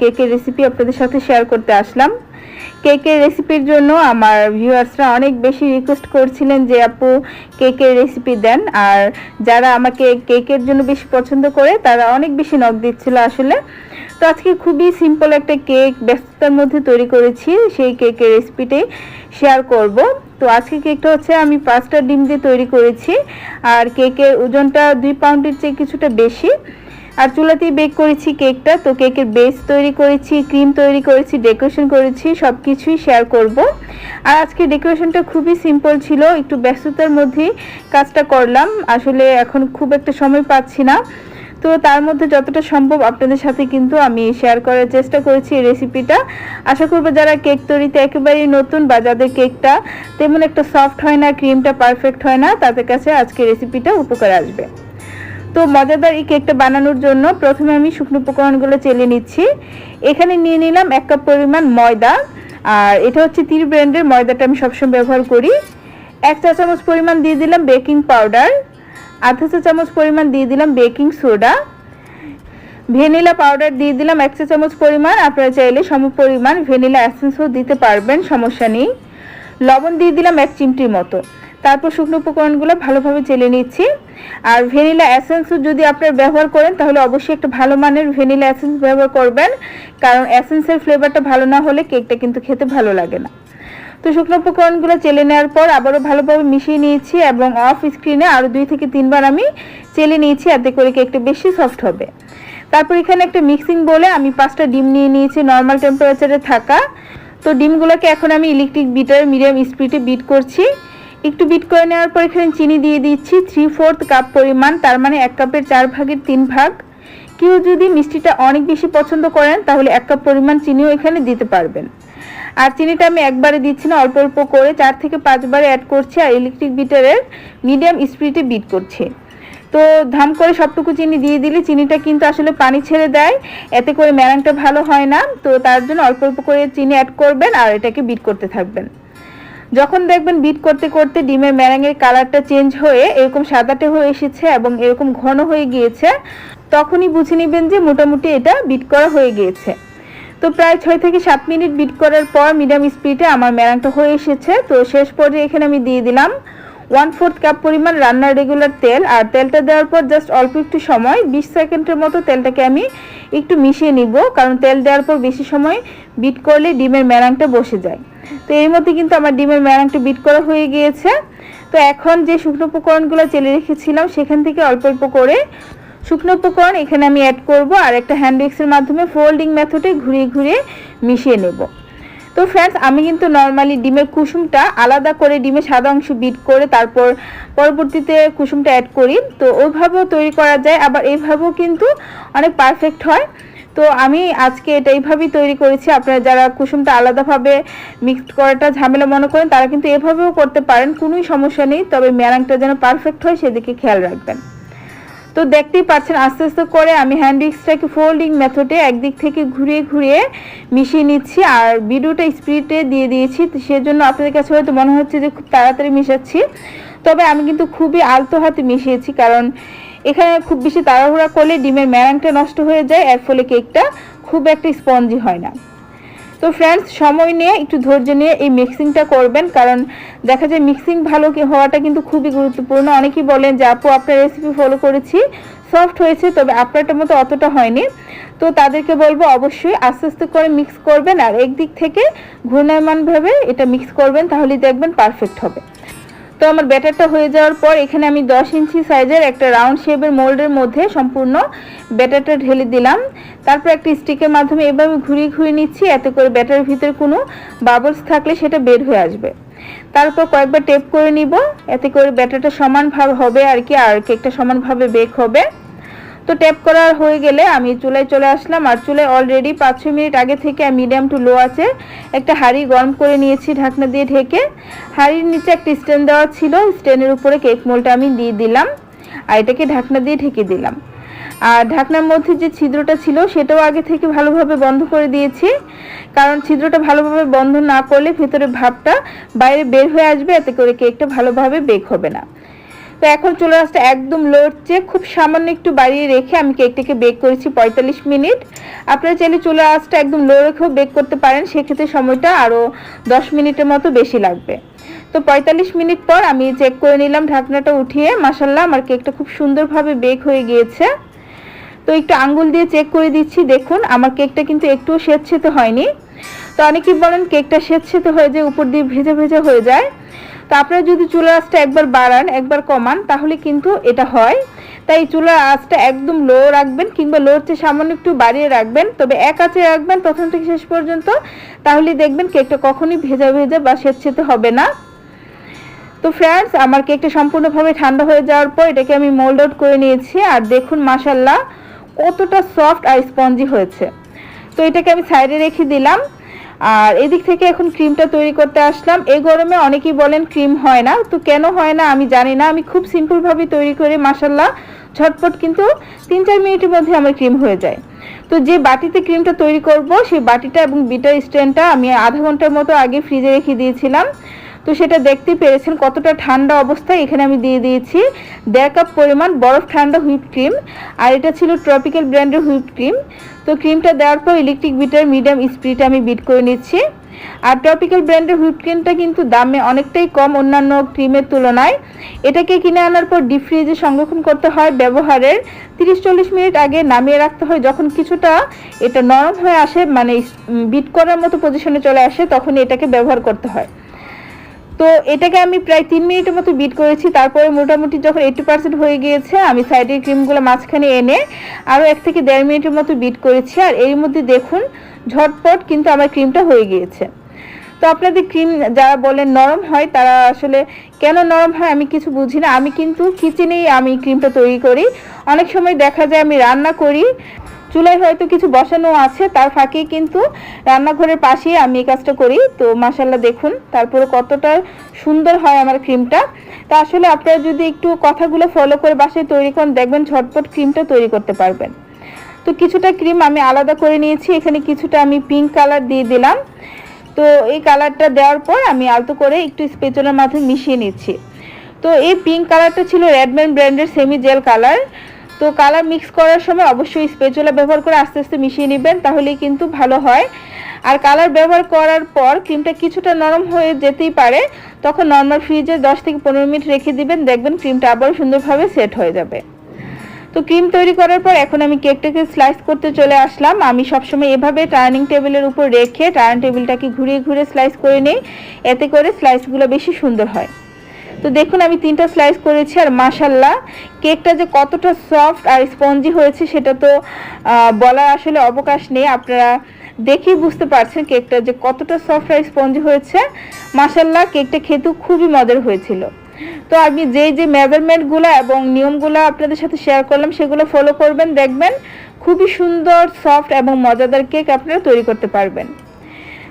কেকের রেসিপি আপনাদের সাথে শেয়ার করতে আসলাম। কেকের রেসিপির জন্য আমার ভিউয়ার্সরা অনেক বেশি রিকোয়েস্ট করছিলেন যে, আপু কেকের রেসিপি দেন? আর যারা আমাকে কেকের জন্য বেশি পছন্দ করে, তারা অনেক বেশি নখ দিচ্ছিল আসলে। তো আজকে খুবই সিম্পল একটা কেক ব্যস্ততার মধ্যে তৈরি করেছি, সেই কেকের রেসিপিটাই শেয়ার করব। তো আজকে কেকটা হচ্ছে আমি পাঁচটা ডিম দিয়ে তৈরি করেছি, আর কেকের ওজনটা দুই পাউন্ডের চেয়ে কিছুটা বেশি। আর চুলাতেই বেক করেছি কেকটা তো কেকের বেস তৈরি করেছি ক্রিম তৈরি করেছি ডেকোরেশন করেছি সব কিছুই শেয়ার করব। আর আজকে ডেকোরেশনটা খুবই সিম্পল ছিল, একটু ব্যস্ততার মধ্যেই কাজটা করলাম। আসলে এখন খুব একটা সময় পাচ্ছি না। তো তার মধ্যে যতটা সম্ভব আপনাদের সাথে কিন্তু আমি শেয়ার করার চেষ্টা করেছি এই রেসিপিটা আশা করব যারা কেক তৈরিতে একেবারেই নতুন বা যাদের কেকটা তেমন একটা সফট হয় না ক্রিমটা পারফেক্ট হয় না, তাদের কাছে আজকে রেসিপিটা উপকার আসবে। তো মজাদার এই কেকটা বানানোর জন্য প্রথমে আমি শুকনো উপকরণগুলো চেলে নিচ্ছি। এখানে নিয়ে নিলাম এক কাপ পরিমাণ ময়দা। আর এটা হচ্ছে তীর ব্র্যান্ডের, ময়দাটা আমি সবসময় ব্যবহার করি। এক চা চামচ পরিমাণ দিয়ে দিলাম বেকিং পাউডার। আধা চা চামচ পরিমাণ দিয়ে দিলাম বেকিং সোডা। ভ্যানিলা পাউডার দিয়ে দিলাম এক চা চামচ পরিমাণ। আপনারা চাইলে সম পরিমাণ ভ্যানিলা অ্যাসেন্সও দিতে পারবেন, সমস্যা নেই। লবণ দিয়ে দিলাম এক চিমটির মতো। তারপর শুকনো উপকরণগুলো ভালোভাবে চেলে নিচ্ছি। আর ভ্যানিলা অ্যাসেন্সও যদি আপনারা ব্যবহার করেন, তাহলে অবশ্যই একটা ভালো মানের ভ্যানিলা অ্যাসেন্স ব্যবহার করবেন। কারণ অ্যাসেন্সের ফ্লেভারটা ভালো না হলে কেকটা কিন্তু খেতে ভালো লাগে না। তো শুকনো উপকরণগুলো চেলে নেওয়ার পর আবারও ভালোভাবে মিশিয়ে নিয়েছি এবং অফ স্ক্রিনে আরও দুই থেকে তিনবার আমি চেলে নিয়েছি, এতে করে কেকটা বেশি সফট হবে। তারপর এখানে একটা মিক্সিং বলে আমি পাঁচটা ডিম নিয়ে নিয়েছি নর্মাল টেম্পারেচারে থাকা। তো ডিমগুলোকে এখন আমি ইলেকট্রিক বিটার মিডিয়াম স্পিডে বিট করছি। একটু বিট করে নেওয়ার পর এখানে চিনি দিয়ে দিচ্ছি থ্রি ফোর্থ কাপ পরিমাণ, তার মানে এক কাপের চার ভাগের তিন ভাগ। কেউ যদি মিষ্টিটা অনেক বেশি পছন্দ করেন, তাহলে এক কাপ পরিমাণ চিনিও এখানে দিতে পারবেন। আর চিনিটা আমি একবারে দিচ্ছি না, অল্প অল্প করে, চার থেকে পাঁচবারে অ্যাড করছি আর ইলেকট্রিক বিটারের মিডিয়াম স্পিডে বিট করছি। তো ধাম করে সবটুকু চিনি দিয়ে দিলে চিনিটা কিন্তু আসলে পানি ছেড়ে দেয়, এতে করে ম্যারাংটা ভালো হয় না। তো তার জন্য অল্প অল্প করে চিনি অ্যাড করবেন আর এটাকে বিট করতে থাকবেন। যখন দেখবেন বিট করতে করতে ডিমের ম্যারাঙের কালারটা চেঞ্জ হয়ে এরকম সাদাটে হয়ে এসেছে এবং এরকম ঘন হয়ে গিয়েছে, তখনই বুঝে নেবেন যে মোটামুটি এটা বিট করা হয়ে গিয়েছে। তো প্রায় ছয় থেকে সাত মিনিট বিট করার পর মিডিয়াম স্পিডে আমার ম্যারাংটা হয়ে এসেছে। তো শেষ পর্যায়ে এখানে আমি দিয়ে দিলাম ওয়ান ফোর্থ কাপ পরিমাণ রান্নার রেগুলার তেল। আর তেলটা দেওয়ার পর জাস্ট অল্প একটু সময়, বিশ সেকেন্ডের মতো তেলটাকে আমি একটু মিশিয়ে নিব। কারণ তেল দেওয়ার পর বেশি সময় বিট করলে ডিমের ম্যারাংটা বসে যায়। তো এর মধ্যে কিন্তু আমার ডিমের ম্যারাংটা বিট করা হয়ে গিয়েছে। তো এখন যে শুকনো উপকরণগুলো চেলে রেখেছিলাম, সেখান থেকে অল্প অল্প করে শুকনো উপকরণ এখানে আমি অ্যাড করব আর একটা হ্যান্ড মিক্সের মাধ্যমে ফোল্ডিং মেথডে ঘুরিয়ে ঘুরিয়ে মিশিয়ে নেব। তো ফ্রেন্ডস আমি কিন্তু নর্মালি ডিমের কুসুমটা আলাদা করে ডিমের সাদা অংশ বিট করে তারপর পরবর্তীতে কুসুমটা অ্যাড করি। তো ওইভাবেও তৈরি করা যায়, আবার এইভাবেও কিন্তু অনেক পারফেক্ট হয়। তো আমি আজকে এটা এইভাবেই তৈরি করেছি। আপনারা যারা কুসুমটা আলাদাভাবে মিক্সড করাটা ঝামেলা মনে করেন, তারা কিন্তু এভাবেও করতে পারেন, কোনোই সমস্যা নেই। তবে ম্যারাংটা যেন পারফেক্ট হয়, সেদিকে খেয়াল রাখবেন। তো দেখতেই পাচ্ছেন, আস্তে আস্তে করে আমি হ্যান্ড উইক্সটাকে ফোল্ডিং মেথডে একদিক থেকে ঘুরিয়ে ঘুরিয়ে মিশিয়ে নিচ্ছি আর ভিডিওটা স্পিডে দিয়ে দিয়েছি। সেজন্য আপনাদের কাছে হয়তো মনে হচ্ছে যে খুব তাড়াতাড়ি মিশাচ্ছি। তবে আমি কিন্তু খুবই আলতো হাতে মিশিয়েছি, কারণ এখানে খুব বেশি তাড়াহুড়া করলে ডিমের ম্যারাংটা নষ্ট হয়ে যায়, এর ফলে কেকটা খুব একটা স্পঞ্জি হয় না। তো ফ্রেন্ডস সময় নিয়ে, একটু ধৈর্য নিয়ে এই মিক্সিংটা করবেন, কারণ দেখা যায় মিক্সিং ভালো হওয়াটা কিন্তু খুবই গুরুত্বপূর্ণ। অনেকেই বলেন যে, আপু, আপনার রেসিপি ফলো করেছি সফট হয়েছে, তবে আপনারটার মতো অতটা হয়নি। তো তাদেরকে বলব, অবশ্যই আস্তে আস্তে করে মিক্স করবেন, আর একদিক থেকে ঘূর্ণায়মানভাবে এটা মিক্স করবেন, তাহলেই দেখবেন পারফেক্ট হবে। তো আমার ব্যাটারটা হয়ে যাওয়ার পর এখানে আমি দশ ইঞ্চি সাইজের একটা রাউন্ড শেপের মোল্ডের মধ্যে সম্পূর্ণ ব্যাটারটা ঢেলে দিলাম। তারপর একটা স্টিকের মাধ্যমে এভাবে ঘুরিয়ে ঘুরিয়ে নিচ্ছি, এতে করে ব্যাটারের ভিতরে কোনো বাবলস থাকলে সেটা বের হয়ে আসবে। তারপর কয়েকবার টেপ করে নিব, এতে করে ব্যাটারটা সমানভাবে হবে আর কি, আর কেকটা সমানভাবে বেক হবে। তো ট্যাপ করা হয়ে গেলে আমি চুলায় চলে আসলাম। আর চুলায় অলরেডি পাঁচ ছ মিনিট আগে থেকে মিডিয়াম টু লো আছে, একটা হাঁড়ি গরম করে নিয়েছি ঢাকনা দিয়ে ঢেকে। হাঁড়ির নিচে একটা স্ট্যান্ড দেওয়া ছিল স্ট্যান্ডের উপরে কেক মোলটা আমি দিয়ে দিলাম। আর এটাকে ঢাকনা দিয়ে ঢেকে দিলাম। আর ঢাকনার মধ্যে যে ছিদ্রটা ছিল, সেটাও আগে থেকে ভালোভাবে বন্ধ করে দিয়েছি। কারণ ছিদ্রটা ভালোভাবে বন্ধ না করলে ভেতরে ভাবটা বাইরে বের হয়ে আসবে, এতে করে কেকটা ভালোভাবে বেক হবে না। তো এখন চলে আসতে একদম লড়ছে। খুব সামান্য একটু বাড়িয়ে রেখে আমি কেকটাকে বেক করেছি পঁয়তাল্লিশ মিনিট। আপনারা চাইলে চলে আসতে একদম লো রেখেও বেক করতে পারেন, সেক্ষেত্রে সময়টা আরও দশ মিনিটের মতো বেশি লাগবে। তো পঁয়তাল্লিশ মিনিট পর আমি চেক করে নিলাম, ঢাকনাটা উঠিয়ে। মাসাল্লাহ আমার কেকটা খুব সুন্দরভাবে বেক হয়ে গিয়েছে। তো একটু আঙ্গুল দিয়ে চেক করে দিচ্ছি, দেখুন, আমার কেকটা কিন্তু একটুও সেতসেতে হয়নি। তো অনেকেই বলেন, কেকটা সেতসেতে হয়ে যায় উপর দিয়ে ভেজা ভেজা হয়ে যায়। তো আপনারা যদি চুলার আঁচটা একবার বাড়ান, একবার কমান, তাহলে কিন্তু এটা হয়। তাই চুলার আঁচটা একদম লো রাখবেন কিংবা লোর চেয়ে সামান্য একটু বাড়িয়ে রাখবেন। তবে এক আঁচে রাখবেন প্রথম থেকে শেষ পর্যন্ত। তাহলে দেখবেন কেকটা কখনই ভেজা ভেজা বা সেতসেতে হবে না। তো ফ্রেন্ডস আমার কেকটা সম্পূর্ণভাবে ঠান্ডা হয়ে যাওয়ার পর এটাকে আমি মোল্ড আউট করে নিয়েছি। আর দেখুন মাসাল্লাহ কতটা সফট আর স্পঞ্জি হয়েছে। তো এটাকে আমি সাইডে রেখে দিলাম। আর এদিক থেকে এখন ক্রিমটা তৈরি করতে আসলাম। এই গরমে অনেকেই বলেন ক্রিম হয় না। তো কেন হয় না আমি জানি না। আমি খুব সিম্পলভাবে তৈরি করি মাসাল্লাহ ঝটপট কিন্তু তিন চার মিনিটের মধ্যে আমার ক্রিম হয়ে যায়। তো যে বাটিতে ক্রিমটা তৈরি করব, সেই বাটিটা এবং বিটার স্ট্যান্ডটা আমি আধা ঘণ্টার মতো আগে ফ্রিজে রেখে দিয়েছিলাম। তো সেটা দেখতেই পেরেছেন কতটা ঠান্ডা অবস্থায় এখানে আমি দিয়ে দিয়েছি। দেড় কাপ পরিমাণ বরফ ঠান্ডা হুইপ ক্রিম। আর এটা ছিল ট্রপিক্যাল ব্র্যান্ডের হুইপ ক্রিম। তো ক্রিমটা দেওয়ার পর ইলেকট্রিক বিটার মিডিয়াম স্পিডে আমি বিট করে নিচ্ছি। আর ট্রপিক্যাল ব্র্যান্ডের হুইপ ক্রিমটা কিন্তু দামে অনেকটাই কম অন্যান্য ক্রিমের তুলনায়। এটাকে কিনে আনার পর ডিপ ফ্রিজে সংরক্ষণ করতে হয় ব্যবহারের। তিরিশ চল্লিশ মিনিট আগে নামিয়ে রাখতে হয়, যখন কিছুটা এটা নরম হয়ে আসে মানে বিট করার মতো পজিশনে চলে আসে তখন এটাকে ব্যবহার করতে হয়। তো এটাকে আমি প্রায় তিন মিনিটের মতো বিট করেছি। তারপরে মোটামুটি যখন এইটি পার্সেন্ট হয়ে গিয়েছে, আমি সাইডের ক্রিমগুলো মাঝখানে এনে আরও এক থেকে দেড় মিনিটের মতো বিট করেছি। আর এর মধ্যে দেখুন, ঝটপট কিন্তু আমার ক্রিমটা হয়ে গিয়েছে। তো আপনাদের ক্রিম যারা বলেন নরম হয়, তারা আসলে কেন নরম হয় আমি কিছু বুঝি না। আমি কিন্তু কিচেনেই আমি ক্রিমটা তৈরি করি। অনেক সময় দেখা যায় আমি রান্না করি চুলায় হয়তো কিছু বসানো আছে, তার ফাঁকে কিন্তু রান্নাঘরের পাশেই আমি এই কাজটা করি। তো মাসাল্লাহ দেখুন তারপরে কতটা সুন্দর হয় আমার ক্রিমটা তা আসলে আপনারা যদি একটু কথাগুলো ফলো করে বাসায় তৈরি করেন, দেখবেন ঝটপট ক্রিমটা তৈরি করতে পারবেন। তো কিছুটা ক্রিম আমি আলাদা করে নিয়েছি, এখানে কিছুটা আমি পিঙ্ক কালার দিয়ে দিলাম। তো এই কালারটা দেওয়ার পর আমি আলতো করে একটু স্পেচলের মাধ্যমে মিশিয়ে নিচ্ছি। তো এই পিঙ্ক কালারটা ছিল রেডম্যান ব্র্যান্ডের সেমি জেল কালার তো কালার মিক্স করার সময় অবশ্যই স্পেচুলা ব্যবহার করে আস্তে আস্তে মিশিয়ে নেবেন, তাহলেই কিন্তু ভালো হয়। আর কালার ব্যবহার করার পর ক্রিমটা কিছুটা নরম হয়ে যেতেই পারে, তখন নর্মাল ফ্রিজে দশ থেকে পনেরো মিনিট রেখে দিবেন, দেখবেন ক্রিমটা আবার সুন্দরভাবে সেট হয়ে যাবে। তো ক্রিম তৈরি করার পর এখন আমি কেকটাকে স্লাইস করতে চলে আসলাম। আমি সবসময় এভাবে টার্নিং টেবিলের উপর রেখে টার্নিং টেবিলটাকে ঘুরিয়ে ঘুরে স্লাইস করে নিই, এতে করে স্লাইসগুলো বেশি সুন্দর হয়। তো দেখুন, আমি তিনটা স্লাইস করেছি আর মাশাল্লাহ কেকটা যে কতটা সফট আর স্পঞ্জি হয়েছে, সেটা তো বলার আসলে অবকাশ নেই। আপনারা দেখেই বুঝতে পারছেন কেকটা যে কতটা সফট আর স্পঞ্জি হয়েছে। মাশাল্লাহ কেকটা খেতেও খুবই মজার হয়েছিল। তো আমি যেই যে মেজারমেন্টগুলো এবং নিয়মগুলো আপনাদের সাথে শেয়ার করলাম, সেগুলো ফলো করবেন, দেখবেন খুবই সুন্দর সফট এবং মজাদার কেক আপনারা তৈরি করতে পারবেন।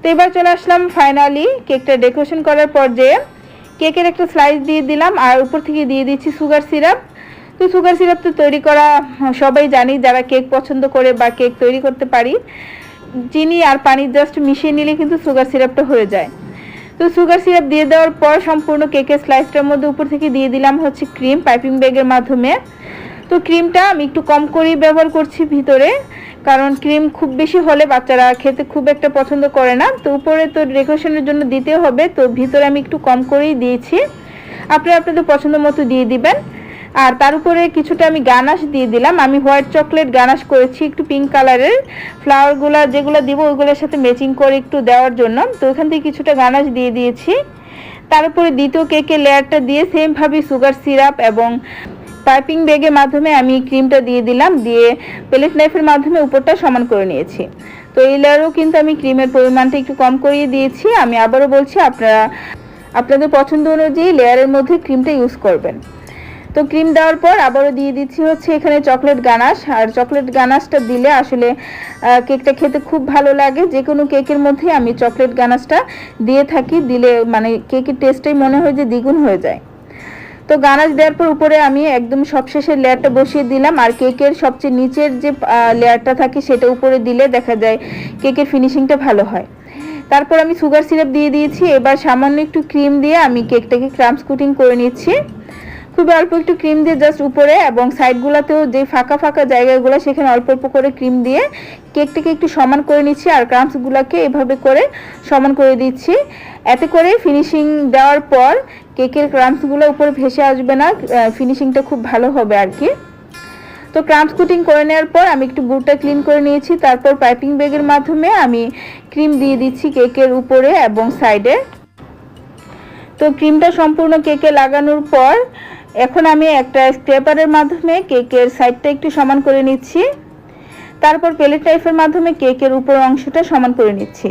তো এবার চলে আসলাম ফাইনালি কেকটা ডেকোরেশন করার পর্যায়ে। কেকের একটা স্লাইস দিয়ে দিলাম, আর উপর থেকে দিয়ে দিচ্ছি সুগার সিরাপ তো সুগার সিরাপ তো তৈরি করা সবাই জানি, যারা কেক পছন্দ করে বা কেক তৈরি করতে পারি, চিনি আর পানি জাস্ট মিশিয়ে নিলে কিন্তু সুগার সিরাপটা হয়ে যায়। তো সুগার সিরাপ দিয়ে দেওয়ার পর সম্পূর্ণ কেকের স্লাইসটার মধ্যে উপর থেকে দিয়ে দিলাম হচ্ছে ক্রিম পাইপিং ব্যাগের মাধ্যমে। তো ক্রিমটা আমি একটু কম করেই ব্যবহার করছি ভিতরে। কারণ ক্রিম খুব বেশি হলে বাচ্চারা খেতে খুব একটা পছন্দ করে না। তো উপরে তো ডেকোরেশনের জন্য দিতে হবে, তো ভিতরে আমি একটু কম করেই দিয়েছি। আপনি আপনাদের পছন্দ মতো দিয়ে দিবেন। আর তার উপরে কিছুটা আমি গানাশ দিয়ে দিলাম। আমি হোয়াইট চকলেট গানাশ করেছি একটু পিঙ্ক কালারের ফ্লাওয়ারগুলো যেগুলো দিব, ওইগুলোর সাথে ম্যাচিং করে একটু দেওয়ার জন্য। তো ওখান থেকে কিছুটা গানাশ দিয়ে দিয়েছি। তার উপরে দ্বিতীয় কেকের লেয়ারটা দিয়ে সেমভাবে সুগার সিরাপ এবং পাইপিং ব্যাগের মাধ্যমে আমি ক্রিমটা দিয়ে দিলাম, দিয়ে প্লেট নাইফের মাধ্যমে উপরটা সমান করে নিয়েছি। তো এই লেয়ারও কিন্তু আমি ক্রিমের পরিমাণটা একটু কম করিয়ে দিয়েছি। আমি আবারও বলছি, আপনারা, আপনাদের পছন্দ অনুযায়ী লেয়ারের মধ্যে ক্রিমটা ইউজ করবেন। তো ক্রিম দেওয়ার পর আবারও দিয়ে দিচ্ছি হচ্ছে এখানে চকলেট গানাশ। আর চকলেট গানাশটা দিলে আসলে কেকটা খেতে খুব ভালো লাগে। যে কোনো কেকের মধ্যে আমি চকলেট গানাশটা দিয়ে থাকি। দিলে মানে কেকের টেস্টটাই মনে হয় যে দ্বিগুণ হয়ে যায়। তো গানাজ দেওয়ার পর উপরে আমি একদম সবশেষে লেয়ারটা বসিয়ে দিলাম। আর কেকের সবচেয়ে নিচের যে লেয়ারটা থাকে সেটা উপরে দিলে দেখা যায় কেকের ফিনিশিংটা ভালো হয়। তারপর আমি সুগার সিরাপ দিয়ে দিয়েছি। এবার সামান্য একটু ক্রিম দিয়ে আমি কেকটাকে ক্রামস কুটিং করে নিচ্ছি। খুবই অল্প একটু ক্রিম দিয়ে জাস্ট উপরে এবং সাইডগুলোতেও যে ফাঁকা ফাঁকা জায়গাগুলো, সেখানে অল্প অল্প করে ক্রিম দিয়ে কেকটাকে একটু সমান করে নিচ্ছি আর ক্রামসগুলোকে এভাবে করে সমান করে দিচ্ছি। এতে করে ফিনিশিং দেওয়ার পর কেকের ক্রামসগুলো উপরে ভেসে আসবে না ফিনিশিংটা খুব ভালো হবে আর কি। তো ক্রামস কুটিং করে নেওয়ার পর আমি একটু বুটটা ক্লিন করে নিয়েছি, তারপর পাইপিং ব্যাগের মাধ্যমে আমি ক্রিম দিয়ে দিচ্ছি কেকের উপরে এবং সাইডে তো ক্রিমটা সম্পূর্ণ কেকে লাগানোর পর এখন আমি একটা স্ক্রেপারের মাধ্যমে কেকের সাইডটা একটু সমান করে নিচ্ছি। তারপর প্লেট টাইপের মাধ্যমে কেকের উপর অংশটা সমান করে নিচ্ছি।